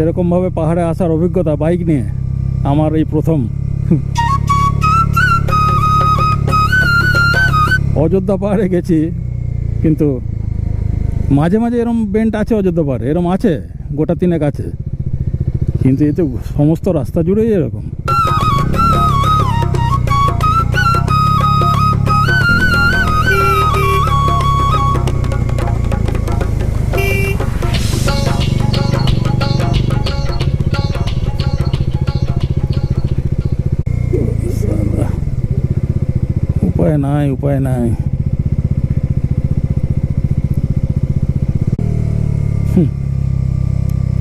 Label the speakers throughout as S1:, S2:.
S1: এরকমভাবে পাহাড়ে আসার অভিজ্ঞতা বাইক নিয়ে আমার এই প্রথম। অযোধ্যা পাহাড়ে গেছি, কিন্তু মাঝে মাঝে এরম বেন্ট আছে অযোধ্যা পাহাড়ে, এরম আছে, গোটা তিনেক আছে। কিন্তু এতে সমস্ত রাস্তা জুড়েই এরকম। উপায় নাই উপায় নাই।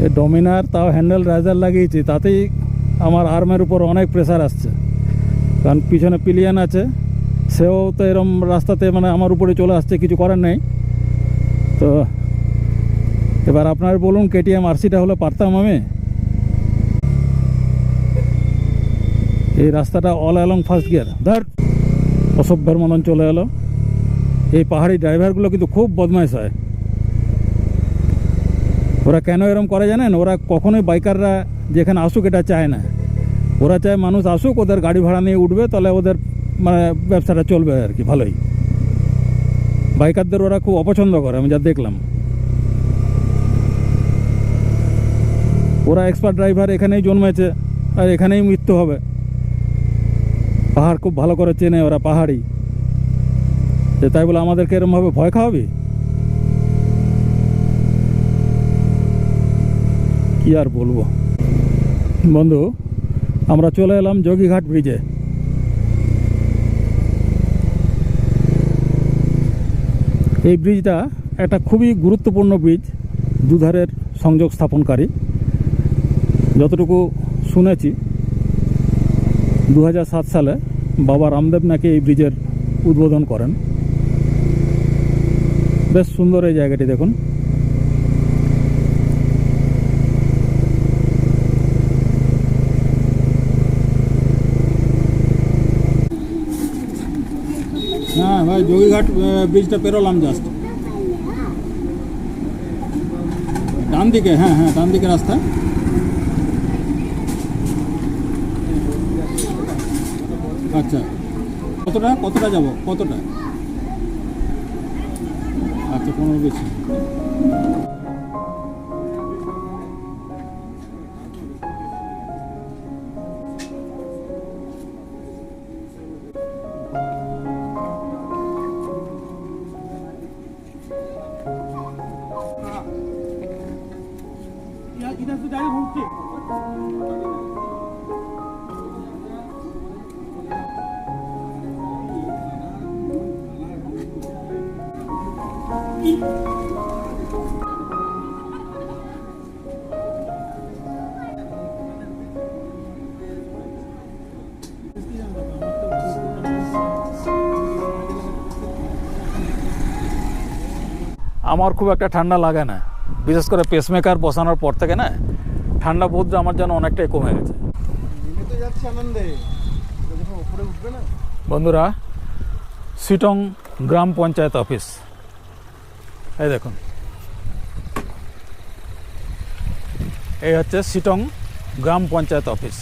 S1: এ ডমিনার তাও হ্যান্ডেল রাইজার লাগিয়েছি, তাতেই আমার আর্মের উপর অনেক প্রেসার আসছে। কারণ পিছনে পিলিয়ান আছে, সেও তো এরম রাস্তাতে মানে আমার উপরে চলে আসছে, কিছু করার নেই। তো এবার আপনার বলুন, কেটিএম আরসিটা হলে পারতাম আমি? এই রাস্তাটা অল অ্যালং ফার্স্ট গিয়ার ধর। অসভ্যের মতন চলে এলো। এই পাহাড়ি ড্রাইভারগুলো কিন্তু খুব বদমাইশ হয়। ওরা কেন এরম করে জানেন? ওরা কখনোই বাইকাররা যেখানে আসুক এটা চায় না। ওরা চায় মানুষ আসুক, ওদের গাড়ি ভাড়া নিয়ে উঠবে, তাহলে ওদের মানে ব্যবসাটা চলবে আর কি, ভালোই। বাইকারদের ওরা খুব অপছন্দ করে, আমি যা দেখলাম। ওরা এক্সপার্ট ড্রাইভার এখানেই জন্মেছে, আর এখানেই মৃত্যু হবে। পাহাড় খুব ভালো করে চেনে ওরা পাহাড়ি। যে তাই বলে আমাদেরকে এরমভাবে ভয় খাওয়াবি? কি আর বলব? বন্ধু, আমরা চলে এলাম যোগীঘাট ব্রিজে। এই ব্রিজটা একটা খুবই গুরুত্বপূর্ণ ব্রিজ, দুধারের সংযোগ স্থাপনকারী। যতটুকু শুনেছি দু হাজার সাত সালে বাবা রামদেব নাকি এই ব্রিজের উদ্বোধন করেন। বেশ সুন্দর এই জায়গাটি দেখুন। হ্যাঁ ভাই ব্রিজটা ডান দিকে হ্যাঁ হ্যাঁ ডান দিকে রাস্তা। আচ্ছা। কতটা? কতটা যাব? কতটা? আচ্ছা পনেরো বেশি। আমার খুব একটা ঠান্ডা লাগে না। বিশেষ করে পেসমেকার বসানোর পর থেকে না ঠান্ডা বোধটা আমার যেন অনেকটাই কমে গেছে। বন্ধুরা সিটং গ্রাম পঞ্চায়েত অফিস। এই দেখুন। এই হচ্ছে সিটং গ্রাম পঞ্চায়েত অফিস।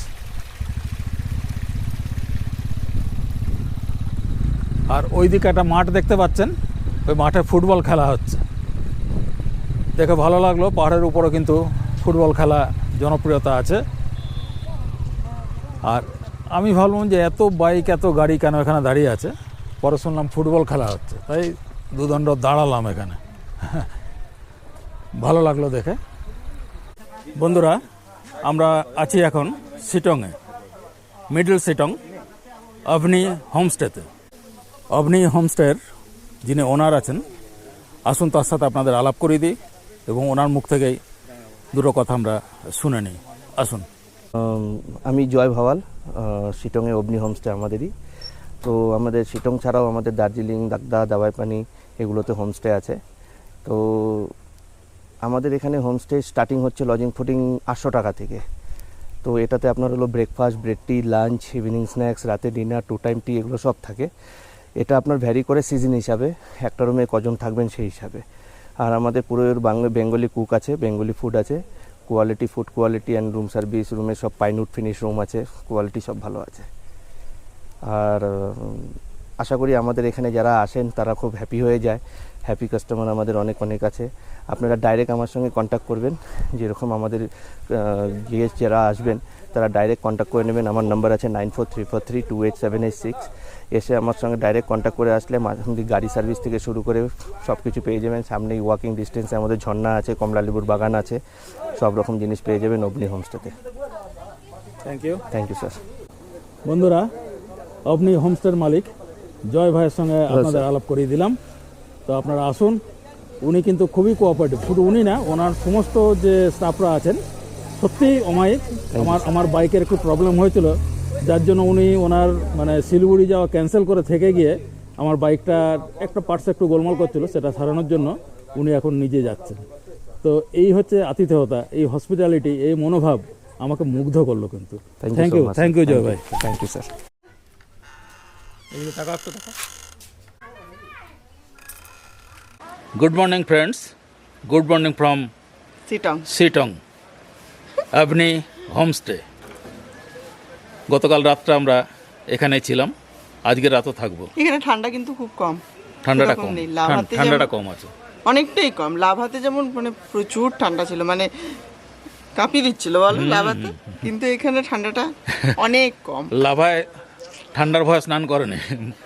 S1: আর ওই দিকে একটা মাঠ দেখতে পাচ্ছেন ওই মাঠে ফুটবল খেলা হচ্ছে। দেখে ভালো লাগল। পাহাড়ের উপরে কিন্তু ফুটবল খেলা জনপ্রিয়তা আছে। আর আমি ভাবলাম যে এত বাইক, এত গাড়ি কেন এখানে দাঁড়িয়ে আছে? পরে শুনলাম ফুটবল খেলা হচ্ছে। তাই দুদণ্ড দাঁড়ালাম এখানে। ভালো লাগল দেখে। বন্ধুরা, আমরা আছি এখন সিটংয়ে, মিডল সিটং, অভনি হোমস্টেতে। অভনি হোমস্টের যিনি ওনার আছেন, আসুন তার সাথে আপনাদের আলাপ করিয়ে দিই। এবং ওনার মুখ থেকেই দুটো কথা আমরা শুনে নিই। আসুন।
S2: আমি জয় ভাওয়াল শিটংয়ে অগ্নি হোমস্টে আমাদেরই। তো আমাদের শিটং ছাড়াও আমাদের দার্জিলিং, দাগদা দাবাইপানি এগুলোতে হোমস্টে আছে। তো আমাদের এখানে হোমস্টে স্টার্টিং হচ্ছে লজিং ফুডিং আটশো টাকা থেকে। তো এটাতে আপনার হলো breakfast, bread tea, lunch, evening snacks, রাতে ডিনার, টু টাইম টি, এগুলো সব থাকে। এটা আপনার ভ্যারি করে সিজন হিসাবে, একটা রুমে কজন থাকবেন সেই হিসাবে। আর আমাদের পুরো বাংলা বেঙ্গলি কুক আছে, বেঙ্গলি ফুড আছে quality food quality and room service রুমে সব পাইনুট ফিনিশ রুম আছে কোয়ালিটি সব ভালো আছে। আর আশা করি আমাদের এখানে যারা আসেন, তারা খুব হ্যাপি হয়ে যায়। হ্যাপি কাস্টমার আমাদের অনেক অনেক আছে। আপনারা ডাইরেক্ট আমার সঙ্গে কন্ট্যাক্ট করবেন। যেরকম আমাদের গেস্ট যারা আসবেন, তারা ডাইরেক্ট কন্ট্যাক্ট করে নেবেন। আমার নাম্বার আছে nine four three four three two eight seven eight six এসে আমার সঙ্গে ডাইরেক্ট কন্ট্যাক্ট করে আসলে মাঝে গাড়ি সার্ভিস থেকে শুরু করে সব কিছু পেয়ে যাবেন। সামনেই ওয়াকিং ডিস্টেন্সে আমাদের ঝর্ণা আছে কমলালেবুর বাগান আছে সব রকম জিনিস পেয়ে যাবেন Avni হোমস্টেতে।
S1: Thank you
S2: thank you sir
S1: বন্ধুরা আপনি হোমস্টের মালিক জয় ভাইয়ের সঙ্গে আপনাদের আলাপ করিয়ে দিলাম। তো আপনারা আসুন উনি কিন্তু খুবই কোঅপারেটিভ শুধু উনি না ওনার সমস্ত যে স্টাফরা আছেন সত্যিই অমায়িক। আমার আমার বাইকের একটু প্রবলেম হয়েছিল। যার জন্য উনি ওনার মানে শিলিগুড়ি যাওয়া ক্যান্সেল করে থেকে গিয়ে আমার বাইকটার একটা পার্টস একটু গোলমাল করছিল সেটা সারানোর জন্য উনি এখন নিজে যাচ্ছেন। তো এই হচ্ছে আতিথেয়তা এই হসপিটালিটি এই মনোভাব আমাকে মুগ্ধ করল কিন্তু। Thank you thank you Joy ভাই
S2: thank you sir
S1: Good morning, friends. Good morning from
S3: Sittong
S1: Sitong, আপনি হোমস্টে গতকাল রাতটা আমরা এখানে ছিলাম। আজকে রাতও থাকব।
S3: এখানে ঠান্ডা কিন্তু খুব কম।
S1: ঠান্ডাটা কম।
S3: নেই।
S1: ঠান্ডাটা কম আছে।
S3: অনেকটাই কম। লাভাতে যেমন মানে প্রচুর ঠান্ডা ছিল মানে কাঁপিয়ে দিচ্ছিল বলো লাভাতে কিন্তু এখানে ঠান্ডাটা অনেক কম।
S1: লাভায় ঠান্ডার ভয় স্নান করেনি।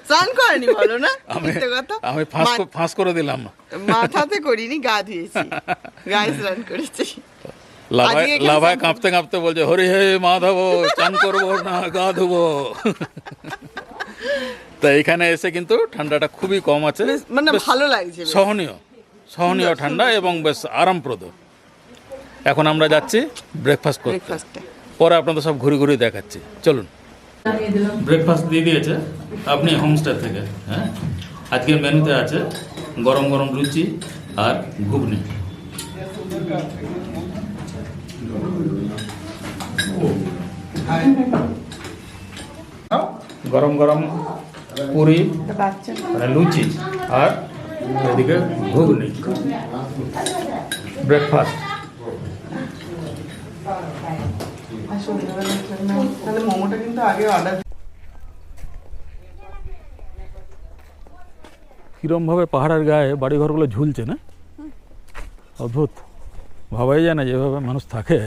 S3: স্নান করেনি বলো না?
S1: আমি আমি ফাঁস ফাঁস করে দিলাম।
S3: মাথাতে করিনি গা ধুয়েছি। গায়ে স্নান করেছি।
S1: লাভায় লাভায় কাঁপতে কাঁপতে বলছে হরি হে মাধব চান করব না গা ধুবো তা এখানে এসে কিন্তু ঠান্ডাটা খুবই কম আছে।
S3: মানে ভালো লাগছে
S1: সহনীয় সহনীয় ঠান্ডা এবং বেশ আরামপ্রদ। এখন আমরা যাচ্ছি ব্রেকফাস্ট করতে। পরে আপনাদের সব ঘুরে ঘুরে দেখাচ্ছি। চলুন। ব্রেকফাস্ট দিয়ে দিয়েছে। আপনি হোমস্টে থেকে হ্যাঁ? আজকের মেনুতে আছে গরম গরম লুচি আর ঘুগনি। গরম গরম পুরি মানে লুচি আর এদিকে ঘুগনি। ব্রেকফাস্ট
S3: তাহলে
S1: কিরমভাবে পাহাড়ের গায়ে বাড়িঘরগুলো ঝুলছে না? অদ্ভুত। ভাবাই যায় না যেভাবে মানুষ থাকে।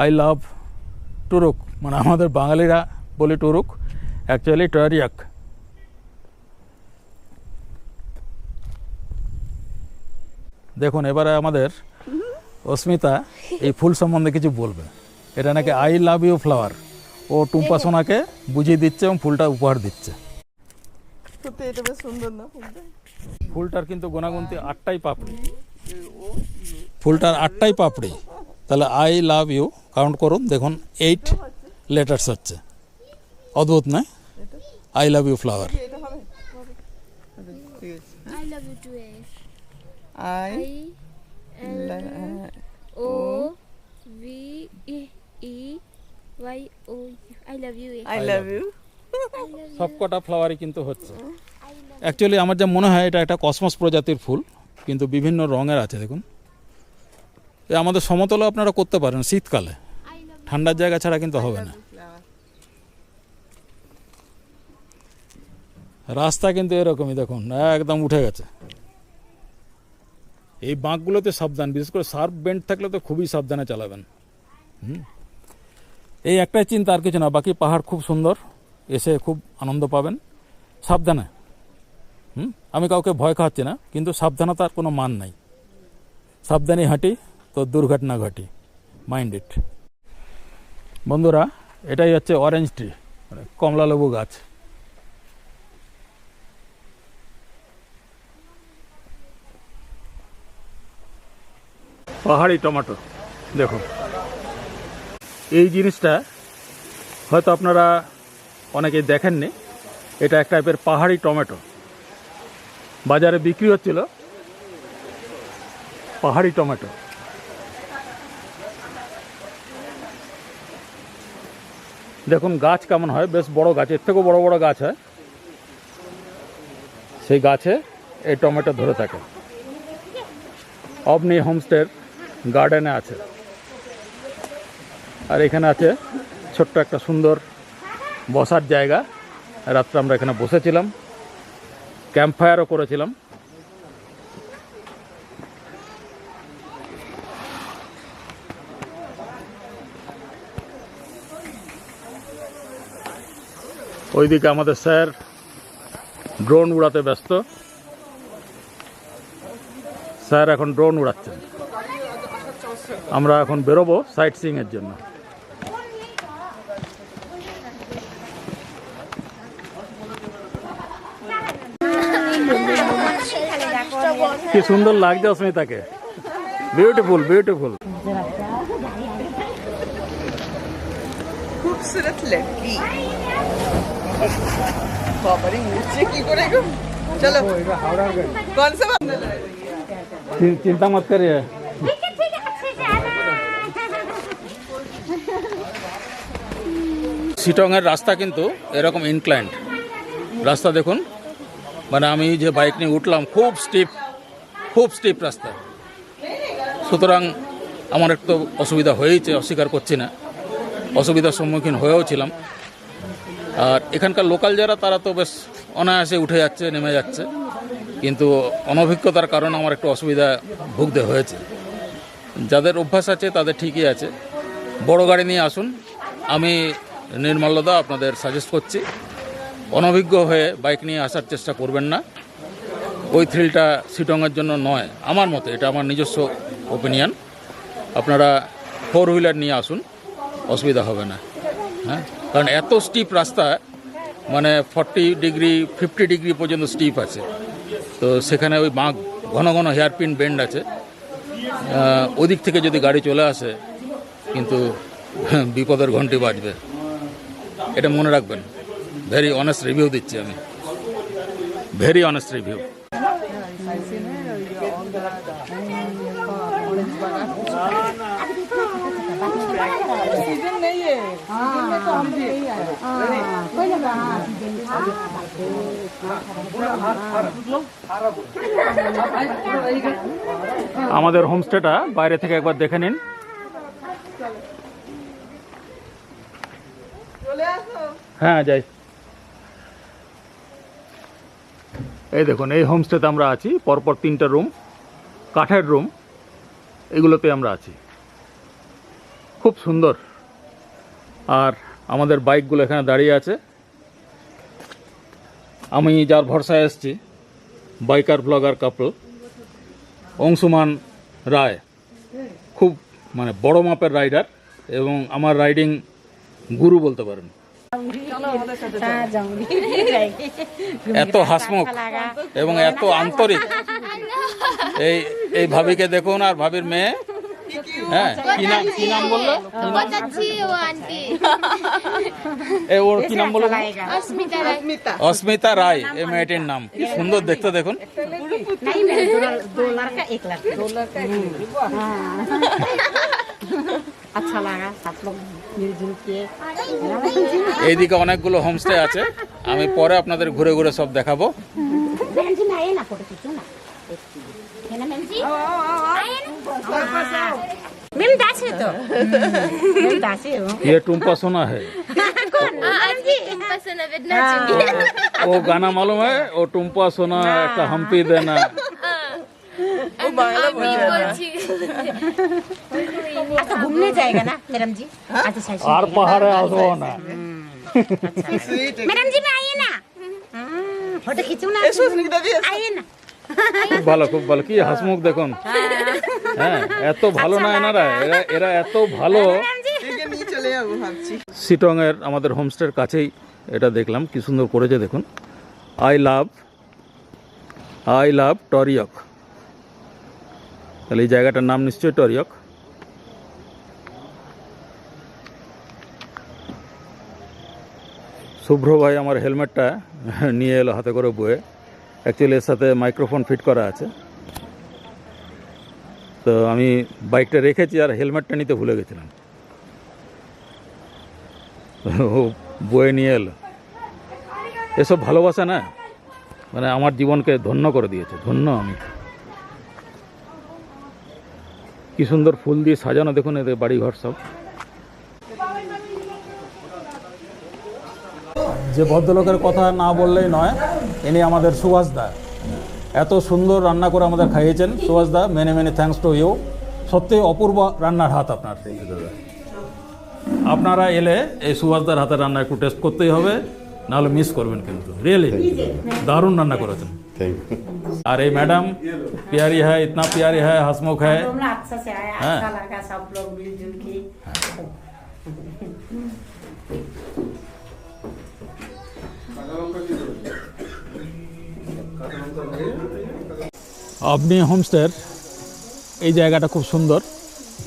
S1: I love Turuk. মানে আমাদের বাঙালিরা বলি টুরুক। অ্যাকচুয়ালি টয়ারিয়াক। দেখুন এবারে আমাদের অস্মিতা এই ফুল সম্বন্ধে কিছু বলবে। এটা নাকি আই লাভ ইউ ফ্লাওয়ার ও টুম্পা সোনাকে বুঝিয়ে দিচ্ছে এবং ফুলটা উপহার দিচ্ছে।
S3: সুন্দর না
S1: ফুলটার কিন্তু গোনাগুনতি আটটাই পাপড়ি। ফুলটার আটটাই পাপড়ি। তাহলে আই লাভ ইউ কাউন্ট করুন দেখুন এইট লেটার্স হচ্ছে। অদ্ভুত নয়
S4: I love you flower?
S3: I
S4: I L O V Y O U. I love you. eh? I love you.
S1: সবকটা ফ্লাওয়ারই কিন্তু হচ্ছে। অ্যাকচুয়ালি আমার যা মনে হয় এটা একটা কসমস প্রজাতির ফুল কিন্তু বিভিন্ন রঙের আছে দেখুন। আমাদের সমতলে আপনারা করতে পারেন শীতকালে। ঠান্ডার জায়গা ছাড়া কিন্তু হবে না। রাস্তা কিন্তু এরকমই দেখুন, একদম উঠে গেছে। এই বাঁকগুলোতে সাবধান, বিশেষ করে শার্প বেন্ড থাকলে তো খুবই সাবধানে চালাবেন। হুম। এই একটাই চিন্তা, আর কিছু না, বাকি পাহাড় খুব সুন্দর, এসে খুব আনন্দ পাবেন। সাবধানে। হুম, আমি কাউকে ভয় খাওয়াচ্ছি না, কিন্তু সাবধানতার কোনো মান নাই। সাবধানে হাঁটি তো দুর্ঘটনা ঘটে মাইন্ড ইট বন্ধুরা, এটাই হচ্ছে অরেঞ্জ ট্রি মানে কমলা লেবু গাছ। পাহাড়ি টমেটো, দেখুন। এই জিনিসটা হয়তো আপনারা অনেকেই দেখেননি, এটা এক টাইপের পাহাড়ি টমেটো। বাজারে বিক্রি হচ্ছিল পাহাড়ি টমেটো। দেখুন গাছ কেমন হয়, বেশ বড় গাছ, এর থেকেও বড় বড় গাছ হয়। সেই গাছে এই টমেটো ধরে থাকে। অবনি হোমস্টের গার্ডেনে আছে। আর এখানে আছে ছোট্ট একটা সুন্দর বসার জায়গা। রাত্রে আমরা এখানে বসেছিলাম। ক্যাম্প ফায়ারও করেছিলাম। ওইদিকে আমাদের স্যার ড্রোন উড়াতে ব্যস্ত। স্যার এখন ড্রোন উড়াচ্ছেন। আমরা এখন বেরোবো সাইট সিইংয়ের জন্য। কি সুন্দর লাগছে অস্মিতাকে। বিউটিফুল বিউটিফুল
S3: খুবসুরত লড়কি বাবারে উঠছে কি করে গো? চলো। কোন সা
S1: চিন্তা মত করিয়ে। শিটংয়ের রাস্তা কিন্তু এরকম ইনক্লাইন্ড রাস্তা দেখুন। মানে আমি যে বাইক নিয়ে উঠলাম খুব স্টিপ খুব স্টিপ রাস্তা। সুতরাং আমার একটু অসুবিধা হয়েছে অস্বীকার করছি না। অসুবিধার সম্মুখীন হয়েও ছিলাম। আর এখানকার লোকাল যারা, তারা তো বেশ অনায়াসে উঠে যাচ্ছে, নেমে যাচ্ছে। কিন্তু অনভিজ্ঞতার কারণে আমার একটু অসুবিধা ভুগতে হয়েছে। যাদের অভ্যাস আছে, তাদের ঠিকই আছে। বড় গাড়ি নিয়ে আসুন। আমি নির্মল্যদা আপনাদের সাজেস্ট করছি, অনভিজ্ঞ হয়ে বাইক নিয়ে আসার চেষ্টা করবেন না। ওই থ্রিলটা সিটংয়ের জন্য নয়, আমার মতে। এটা আমার নিজস্ব ওপিনিয়ন আপনারা ফোর হুইলার নিয়ে আসুন, অসুবিধা হবে না। হ্যাঁ? কারণ এত স্টিপ রাস্তা মানে ফর্টি ডিগ্রি ফিফটি ডিগ্রি পর্যন্ত স্টিপ আছে। তো সেখানে ওই বাঁক, ঘন ঘন হেয়ারপিন বেন্ড আছে। ওদিক থেকে যদি গাড়ি চলে আসে, কিন্তু বিপদের ঘন্টি বাজবে। এটা মনে রাখবেন। ভেরি অনেস্ট রিভিউ দিচ্ছি আমি। ভেরি অনেস্ট রিভিউ আমাদের হোমস্টেটা বাইরে থেকে একবার দেখে নিন। হ্যাঁ যাই। এই দেখুন, এই হোমস্টেতে আমরা আছি। পরপর তিনটা রুম, কাঠের রুম, এগুলোতে আমরা আছি। খুব সুন্দর। আর আমাদের বাইকগুলো এখানে দাঁড়িয়ে আছে। আমি যার ভরসায় এসছি, biker, blogger couple Anshuman Roy, খুব মানে বড় মাপের রাইডার এবং আমার রাইডিং গুরু বলতে পারেন। এত হাসমুখ এবং এত আন্তরিক। এই এই ভাবিকে দেখুন আর ভাবির মেয়ে। হ্যাঁ কি নাম কি নাম বলল? এ ওর কি নাম বলল অস্মিতা রায়। এ মেয়েটির নাম। কি সুন্দর দেখতে দেখুন। এইদিকে অনেকগুলো হোমস্টে আছে। আমি পরে আপনাদের ঘুরে ঘুরে সব দেখাবো।
S5: না हाँ। तो?
S1: ये टुम्पा सोना है।
S4: हाँ, हाँ।
S1: वो गाना मालूम है? वो टुम्पा सोना
S3: है
S4: तो
S3: हम पी
S4: देना।
S5: अच्छा, घूमने जाएगा ना मैडम जी? अच्छा,
S1: अच्छा, और
S3: पहाड़
S5: मैडम जी मैं आइए ना? फ़ोटो खींचू ना? आइए ना?
S1: খুব ভালো খুব ভালো। কি হাসমুখ দেখুন। হ্যাঁ এত ভালো না এনারা। এরা এরা এত ভালো। এর আমাদের হোমস্টের কাছেই এটা দেখলাম। কি সুন্দর করেছে দেখুন। I love I love Turuk. তাহলে এই জায়গাটার নাম নিশ্চয়ই টরিয়ক। শুভ্র ভাই আমার হেলমেটটা নিয়ে এলো হাতে করে বয়ে। অ্যাকচুয়ালি এর সাথে মাইক্রোফোন ফিট করা আছে। তো আমি বাইকটা রেখেছি আর হেলমেটটা নিতে ভুলে গেছিলাম। ও বয়ে নিয়ে এলো। এসব ভালোবাসা না। মানে আমার জীবনকে ধন্য করে দিয়েছে, ধন্য আমি। কি সুন্দর ফুল দিয়ে সাজানো দেখুন এদের বাড়িঘর সব। যে ভদ্রলোকের কথা না বললেই নয় ইনি আমাদের সুভাষ দা। এত সুন্দর রান্না করে আমাদের খাইয়েছেন। সুভাষ দা মেনে মেনে থ্যাংকস টু ইউ সত্যি অপূর্ব রান্নার হাত আপনার। আপনারা এলে এই সুভাষদার হাতের রান্না একটু টেস্ট করতেই হবে নাহলে মিস করবেন কিন্তু। রিয়েলি দারুণ রান্না করেছেন। আর এই
S5: ম্যাডাম পিয়ারি
S1: হ্যাঁ
S5: ইতনা পিয়ারি হ্যাঁ হাসমুখ হ্যাঁ। হ্যাঁ।
S1: আপনি হোমস্টের এই জায়গাটা খুব সুন্দর।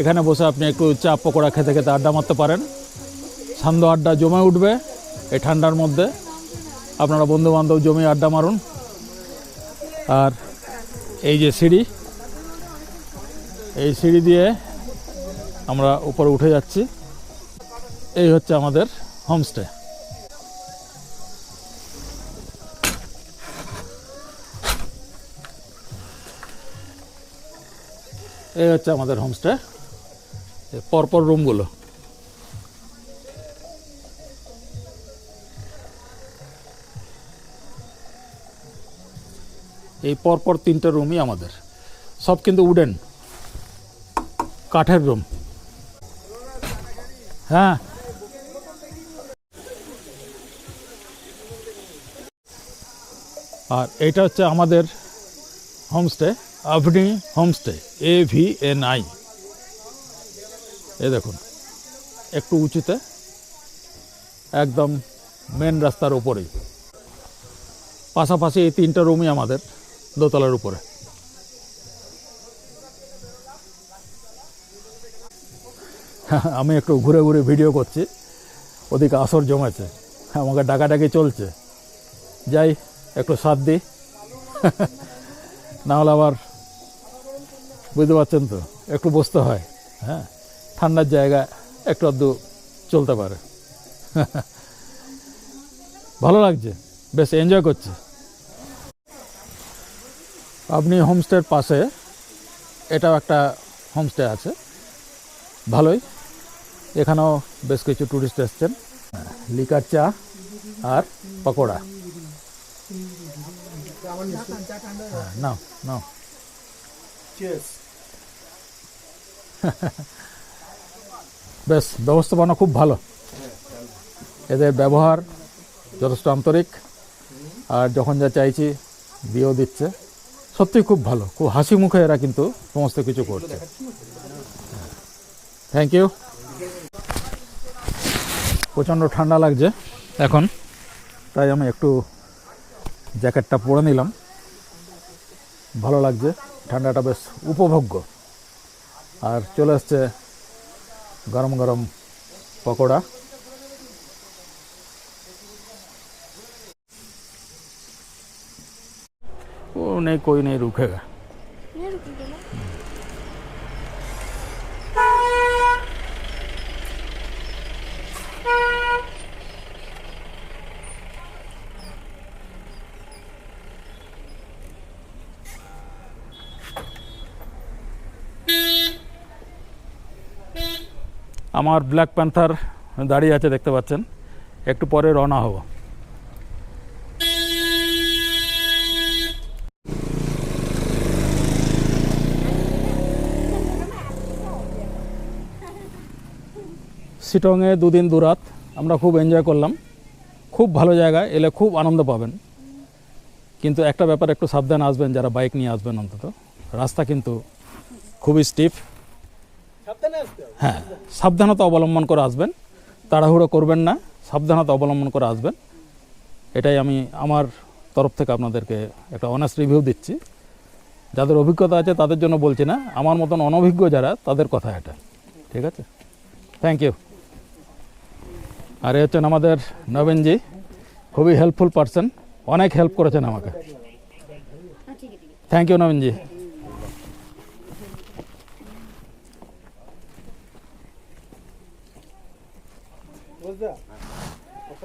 S1: এখানে বসে আপনি একটু চা পকোড়া খেতে খেতে আড্ডা মারতে পারেন। সান্ধ্য আড্ডা জমে উঠবে এই ঠান্ডার মধ্যে। আপনারা বন্ধু বান্ধব জমে আড্ডা মারুন। আর এই যে সিঁড়ি, এই সিঁড়ি দিয়ে আমরা উপরে উঠে যাচ্ছি। এই হচ্ছে আমাদের হোমস্টে। এই হচ্ছে আমাদের হোমস্টে পরপর রুমগুলো। এই পরপর তিনটে রুমই আমাদের। সব কিন্তু উডেন, কাঠের রুম। হ্যাঁ। আর এটা হচ্ছে আমাদের homestay. Avni homestay, A V N I. এ দেখুন, একটু উঁচুতে, একদম মেন রাস্তার উপরেই। পাশাপাশি এই তিনটা রুমই আমাদের দোতলার উপরে। আমি একটু ঘুরে ঘুরে ভিডিও করছি, ওদিকে আসর জমেছে, আমাকে ডাকাডাকি চলছে। যাই, একটু সাথ দিই। না হলে আবার বুঝতে পারছেন তো? একটু বসতে হয় হ্যাঁ? ঠান্ডার জায়গা একটু আধটু চলতে পারে। ভালো লাগছে বেশ এনজয় করছে। আপনি হোমস্টের পাশে এটাও একটা হোমস্টে আছে ভালোই। এখানেও বেশ কিছু ট্যুরিস্ট এসছেন লিকার চা আর পকোড়া। হ্যাঁ, নাও। নাও বেশ, ব্যবস্থাপনা খুব ভালো। এদের ব্যবহার যথেষ্ট আন্তরিক। আর যখন যা চাইছি, দিয়েও দিচ্ছে। সত্যি খুব ভালো। খুব হাসি মুখে এরা কিন্তু সমস্ত কিছু করছে। থ্যাংক ইউ প্রচণ্ড ঠান্ডা লাগছে এখন। তাই আমি একটু জ্যাকেটটা পরে নিলাম। ভালো লাগছে। ঠান্ডাটা বেশ উপভোগ্য আর চলে আসছে গরম গরম পকোড়া वो नहीं कोई नहीं रुकेगा আমার ব্ল্যাক প্যান্থার দাঁড়িয়ে আছে দেখতে পাচ্ছেন। একটু পরে রওনা হব। শিটংয়ে দুদিন দুরাত আমরা খুব এনজয় করলাম। খুব ভালো জায়গা এলে খুব আনন্দ পাবেন। কিন্তু একটা ব্যাপার একটু সাবধান আসবেন, যারা বাইক নিয়ে আসবেন অন্তত। রাস্তা কিন্তু খুবই স্টিফ হ্যাঁ সাবধানতা অবলম্বন করে আসবেন। তাড়াহুড়ো করবেন না সাবধানতা অবলম্বন করে আসবেন। এটাই আমি আমার তরফ থেকে আপনাদেরকে একটা অনেস্ট রিভিউ দিচ্ছি। যাদের অভিজ্ঞতা আছে তাদের জন্য বলছি না আমার মতন অনভিজ্ঞ যারা তাদের কথা এটা। ঠিক আছে? থ্যাংক ইউ আর এ হচ্ছেন আমাদের নবীনজি খুবই হেল্পফুল পারসন অনেক হেল্প করেছেন আমাকে। Thank you Naveenji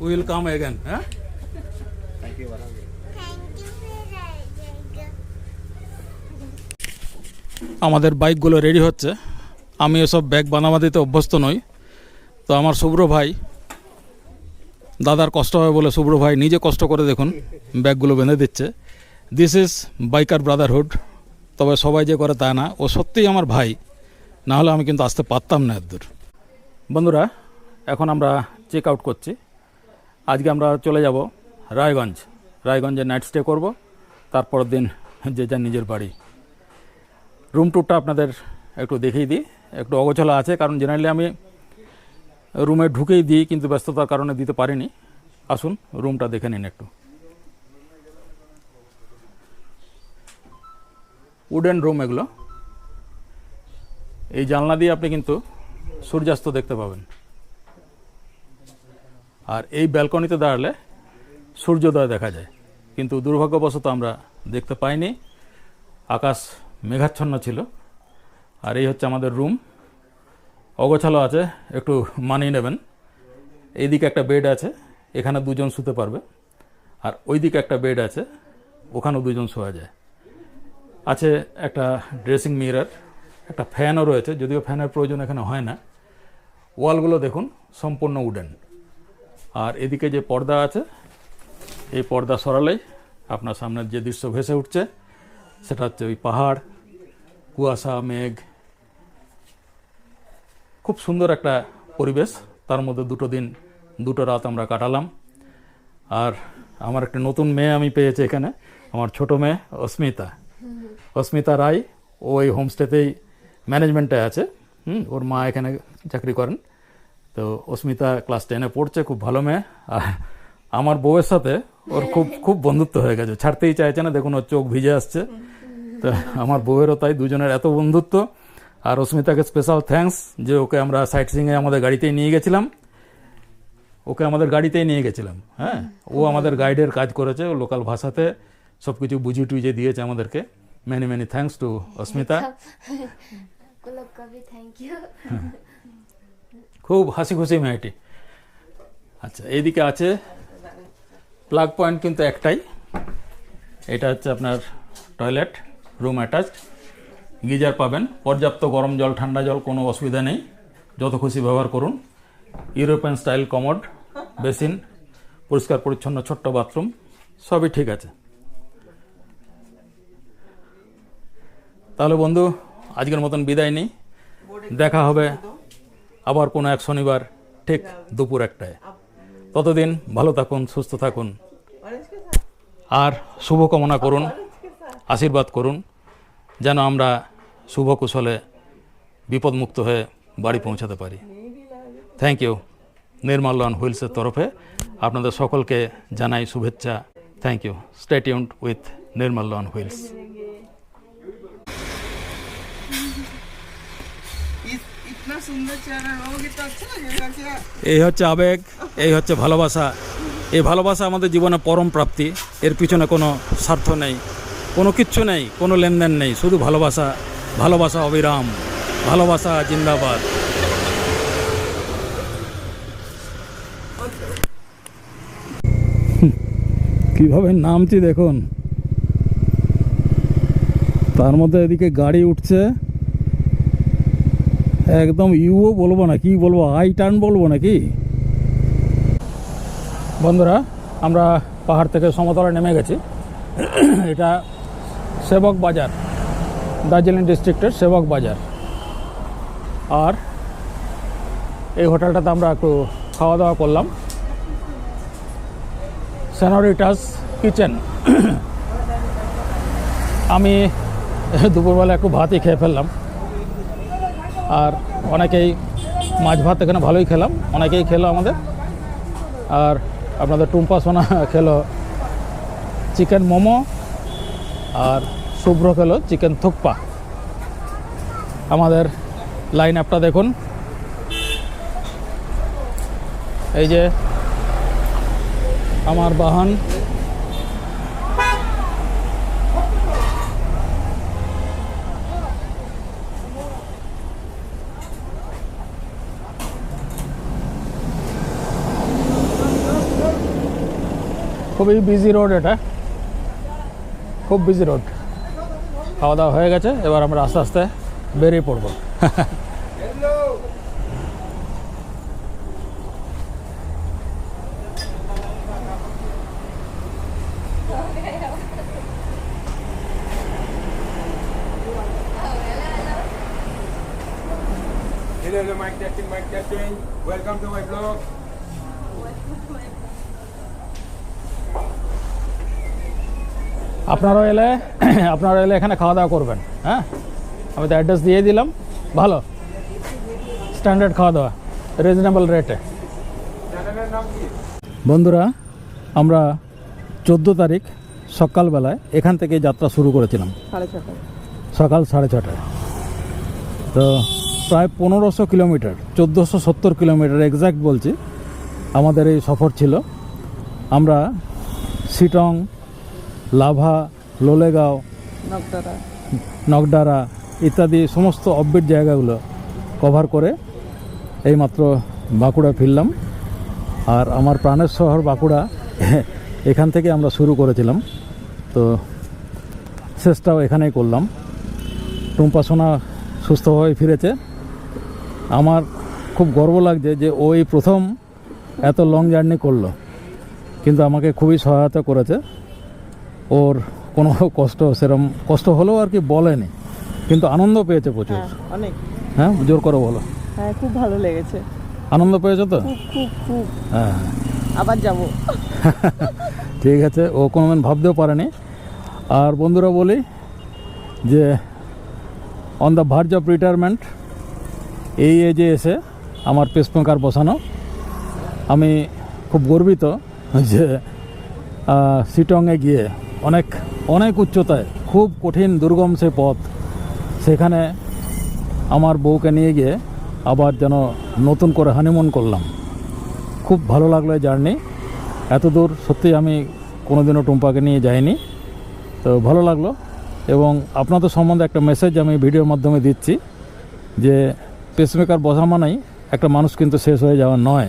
S1: we will come
S6: again. Huh? Thank you.
S1: আমাদের বাইকগুলো রেডি হচ্ছে আমি এসব ব্যাগ বানাবা দিতে অভ্যস্ত নই তো আমার শুভ্র ভাই দাদার কষ্ট হয় বলে শুভ্র ভাই নিজে কষ্ট করে দেখুন ব্যাগগুলো বেঁধে দিচ্ছে দিস ইজ বাইকার ব্রাদারহুড তবে সবাই যে করে তা না ও সত্যিই আমার ভাই না হলে আমি কিন্তু আসতে পারতাম না এত দূর বন্ধুরা এখন আমরা চেক আউট করছি আজকে আমরা চলে যাব রায়গঞ্জ। রায়গঞ্জে নাইট স্টে করব, তারপরের দিন যে যার নিজের বাড়ি। রুম ট্যুরটা আপনাদের একটু দেখিয়ে দিই, একটু অগোছলা আছে, কারণ জেনারেলি আমি রুমে ঢুকেই দিই, কিন্তু ব্যস্ততার কারণে দিতে পারিনি। আসুন রুমটা দেখে নিন একটু। উডেন রুম এগুলো। এই জানলা দিয়ে আপনি কিন্তু সূর্যাস্ত দেখতে পাবেন। আর এই ব্যালকনিতে দাঁড়ালে সূর্যোদয় দেখা যায়। কিন্তু দুর্ভাগ্যবশত আমরা দেখতে পাইনি। আকাশ মেঘাচ্ছন্ন ছিল। আর এই হচ্ছে আমাদের রুম। অগোছালো আছে, একটু মানিয়ে নেবেন। এইদিকে একটা বেড আছে, এখানে দুজন শুতে পারবে। আর ওইদিকে একটা বেড আছে, ওখানেও দুজন শোয়া যায়। আছে একটা ড্রেসিং মিরার, একটা ফ্যানও রয়েছে, যদিও ফ্যানের প্রয়োজন এখানে হয় না। ওয়ালগুলো দেখুন, সম্পূর্ণ উডেন। আর এদিকে যে পর্দা আছে, এই পর্দা সরালেই আপনার সামনে যে দৃশ্য ভেসে উঠছে, সেটা হচ্ছে ওই পাহাড়, কুয়াশা, মেঘ। খুব সুন্দর একটা পরিবেশ। তার মধ্যে দুটো দিন, দুটো রাত আমরা কাটালাম। আর আমার একটা নতুন মেয়ে আমি পেয়েছি এখানে, আমার ছোট মেয়ে অস্মিতা। অস্মিতা রায়, ও এই হোমস্টেতেই ম্যানেজমেন্টে আছে। হুম, ওর মা এখানে চাকরি করেন। তো অস্মিতা ক্লাস টেনে পড়ছে খুব ভালো মেয়ে। আর আমার বউয়ের সাথে ওর খুব খুব বন্ধুত্ব হয়ে গেছে। ছাড়তেই চাইছে না দেখুন ওর চোখ ভিজে আসছে। তো আমার বউয়েরও তাই দুজনের এত বন্ধুত্ব। আর অস্মিতাকে স্পেশাল থ্যাঙ্কস যে ওকে আমরা সাইট সিংয়ে আমাদের গাড়িতেই নিয়ে গেছিলাম। ওকে আমাদের গাড়িতেই নিয়ে গেছিলাম হ্যাঁ? ও আমাদের গাইডের কাজ করেছে ও লোকাল ভাষাতে সব কিছু বুঝিয়ে টুঝে দিয়েছে আমাদেরকে। Many
S4: many thanks to Asmita. Thank you
S1: খুব হাসি খুশি মেয়েটি। আচ্ছা এইদিকে আছে প্লাগ পয়েন্ট কিন্তু একটাই। এটা হচ্ছে আপনার টয়লেট রুম অ্যাটাচড গিজার পাবেন, পর্যাপ্ত গরম জল, ঠান্ডা জল, কোনো অসুবিধা নেই। যত খুশি ব্যবহার করুন। ইউরোপিয়ান স্টাইল কমোড বেসিন পরিষ্কার, পরিচ্ছন্ন, ছোট্ট বাথরুম সবই ঠিক আছে। তাহলে বন্ধু, আজকের মতন বিদায় নিই। দেখা হবে আবার কোনো এক শনিবার, ঠিক দুপুর একটায়। ততদিন ভালো থাকুন, সুস্থ থাকুন। আর শুভকামনা করুন, আশীর্বাদ করুন, যেন আমরা শুভ কুশলে বিপদমুক্ত হয়ে বাড়ি পৌঁছাতে পারি। থ্যাংক ইউ নির্মাল লন হুইলসের তরফে আপনাদের সকলকে জানাই শুভেচ্ছা।
S3: Thank you stay tuned with Nirmal on wheels.
S1: এই হচ্ছে আবেগ, এই হচ্ছে ভালোবাসা। এই ভালোবাসা আমাদের জীবনে পরম প্রাপ্তি। এর পিছনে কোনো স্বার্থ নেই, কোনো কিচ্ছু নেই, কোনো লেনদেন নেই। শুধু ভালোবাসা ভালোবাসা অবিরাম, ভালোবাসা জিন্দাবাদ। কীভাবে নামছি দেখুন। তার মধ্যে এদিকে গাড়ি উঠছে। একদম ইউও বলব না, কি বলব আই টার্ন বলব নাকি? বন্ধুরা, আমরা পাহাড় থেকে সমতলে নেমে গেছি। এটা সেবক বাজার, দার্জিলিং ডিস্ট্রিক্টের সেবক বাজার। আর এই হোটেলটাতে আমরা একটু খাওয়া দাওয়া করলাম। Senoritas kitchen. আমি দুপুরবেলা একটু ভাতই খেয়ে ফেললাম। আর অনেকেই মাছ ভাত এখানে ভালোই খেলাম, অনেকেই খেলো আমাদের। আর আপনাদের টুম্পা সোনা খেলো চিকেন মোমো আর শুভ্র খেলো চিকেন থুকপা। আমাদের লাইন আপটা দেখুন। এই যে আমার বাহন খুবই বিজি রোড এটা। খুব বিজি রোড খাওয়া দাওয়া হয়ে গেছে এবার আমরা আস্তে আস্তে বেরিয়ে পড়ব।
S7: Hello, mic testing, mic testing. Welcome to
S1: আপনারাও এলে আপনারা এলে এখানে খাওয়া দাওয়া করবেন হ্যাঁ? আমি তো অ্যাড্রেস দিয়ে দিলাম ভালো। স্ট্যান্ডার্ড খাওয়া দাওয়া রিজনেবল রেটে বন্ধুরা আমরা চোদ্দ তারিখ সকালবেলায় এখান থেকে যাত্রা শুরু করেছিলাম। সকাল সাড়ে ছটায়। তো প্রায় পনেরোশো কিলোমিটার চোদ্দোশো সত্তর কিলোমিটার এক্স্যাক্ট বলছি আমাদের এই সফর ছিল। আমরা সিটং লাভা লোলেগাঁও নগডারা। ইত্যাদি সমস্ত অববিট জায়গাগুলো কভার করে এইমাত্র বাঁকুড়া ফিরলাম। আর আমার প্রাণের শহর বাঁকুড়া এখান থেকে আমরা শুরু করেছিলাম। তো শেষটাও এখানেই করলাম। টুম্পা সোনা সুস্থভাবে ফিরেছে। আমার খুব গর্ব লাগছে যে ওই প্রথম এত লং জার্নি করল। কিন্তু আমাকে খুবই সহায়তা করেছে। ওর কোনো কষ্ট সেরম কষ্ট হলেও আর কি বলেনি কিন্তু আনন্দ পেয়েছে প্রচুর।
S3: অনেক।
S1: হ্যাঁ জোর করে বলো।
S3: হ্যাঁ খুব ভালো লেগেছে।
S1: আনন্দ পেয়েছ তো?
S3: খুব খুব
S1: হ্যাঁ।
S3: আবার যাব।
S1: ঠিক আছে ও কোনোদিন ভাবতেও পারেনি। আর বন্ধুরা বলি যে on the verge of retirement এই এজে এসে আমার পেসমেকার বসানো। আমি খুব গর্বিত যে শিটংয়ে গিয়ে অনেক অনেক উচ্চতায়, খুব কঠিন দুর্গম সে পথ। সেখানে আমার বউকে নিয়ে গিয়ে আবার যেন নতুন করে হানিমুন করলাম। খুব ভালো লাগল জার্নি এত দূর সত্যি আমি কোনোদিনও টুম্পাকে নিয়ে যাইনি। তো ভালো লাগল এবং আপনাদের সম্বন্ধে একটা মেসেজ আমি ভিডিওর মাধ্যমে দিচ্ছি যে পেসমেকার বসা মানেই একটা মানুষ কিন্তু শেষ হয়ে যাওয়া নয়।